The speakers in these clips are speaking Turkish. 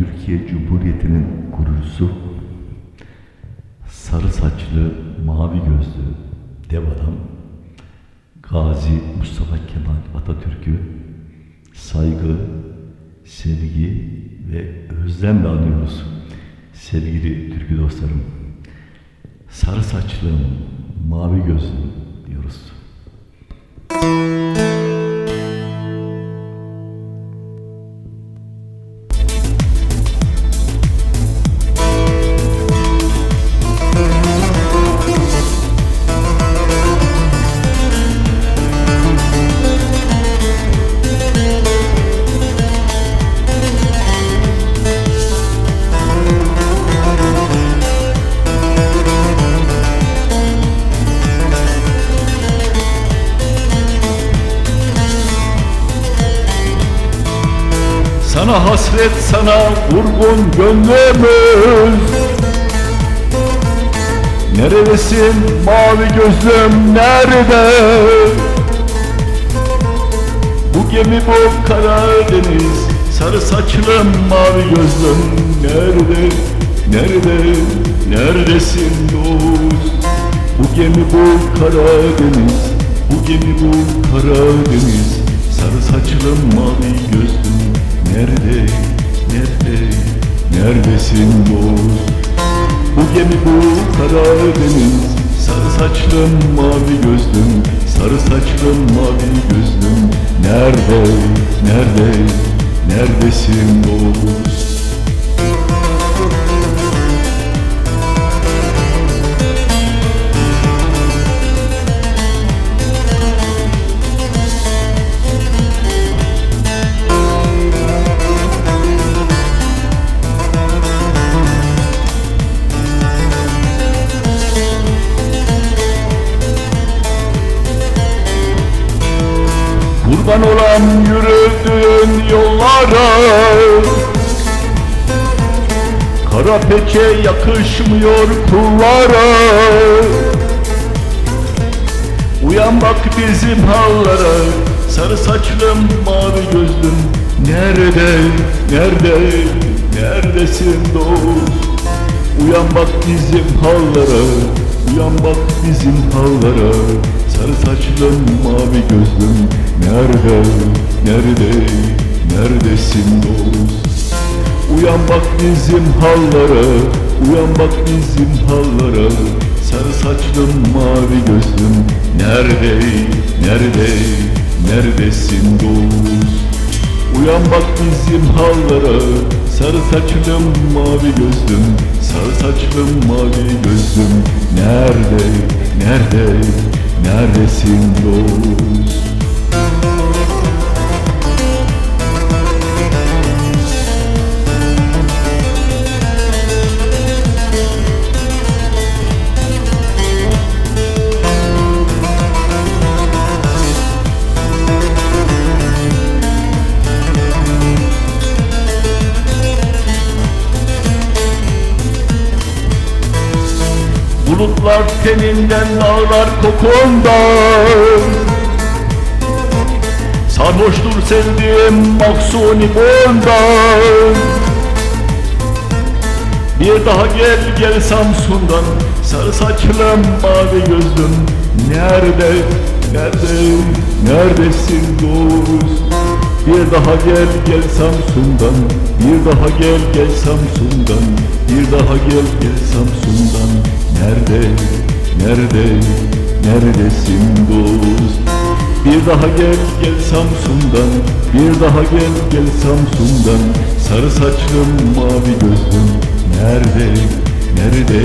Türkiye Cumhuriyeti'nin kurucusu, sarı saçlı, mavi gözlü dev adam, Gazi Mustafa Kemal Atatürk'ü saygı, sevgi ve özlemle anıyoruz. Sevgili Türkü dostlarım, sarı saçlım, mavi gözlüm diyoruz. Sana hasret sana vurgun gönlümüz. Neredesin mavi gözlüm nerede? Bu gemi bu Karadeniz Sarı saçlım mavi gözlüm nerede? Nerede? Neredesin dost Bu gemi bu Karadeniz Bu gemi bu Karadeniz Sarı saçlım mavi gözlüm Nerede, nerede, neredesin dost Bu gemi bu Karadeniz Sarı saçlım mavi gözlüm. Sarı saçlım mavi gözlüm. Nerede, nerede, neredesin dost Kurban olan yürüdüğün yollara. Kara peçe yakışmıyor kullara. Uyan bak bizim hallara. Sarı saçlım mavi gözlüm. Nerede, nerede, neredesin dost? Uyan bak bizim hallara. Uyan bak bizim hallara Sarı saçlım mavi gözlüm Nerede, nerede, neredesin dost? Uyan bak bizim hallara Uyan bak bizim hallara. Sarı saçlım mavi gözlüm Nerede, nerede, neredesin dost? Uyan bak bizim hallara Sarı saçlım mavi gözlüm. Sarı saçlım mavi gözlüm Nerede, nerede, neredesin dost Bulutlar teninden ağlar kokundan Sarhoştur sevdiğim maksuni bundan Bir daha gel gel Samsun'dan. Sarı saçlım mavi gözlüm. Nerede, nerede, neredesin dost? Bir daha gel gel Samsun'dan. Bir daha gel gel Samsun'dan. Bir daha gel gel Samsun'dan Nerede, nerede, neredesin dost? Bir daha gel gel Samsun'dan. Bir daha gel gel Samsun'dan. Sarı saçlım mavi gözlüm. Nerede, nerede,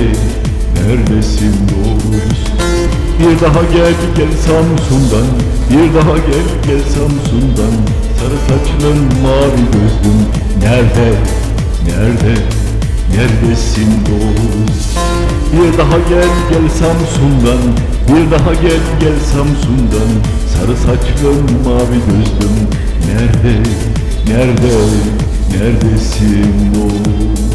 neredesin dost? Bir daha gel gel Samsun'dan. Bir daha gel gel Samsun'dan. Sarı saçlım mavi gözlüm. Nerede, nerede, neredesin dost Bir daha gel gel Samsun'dan. Bir daha gel gel Samsun'dan. Sarı saçlım mavi gözlüm. Nerede, nerede, neredesin dost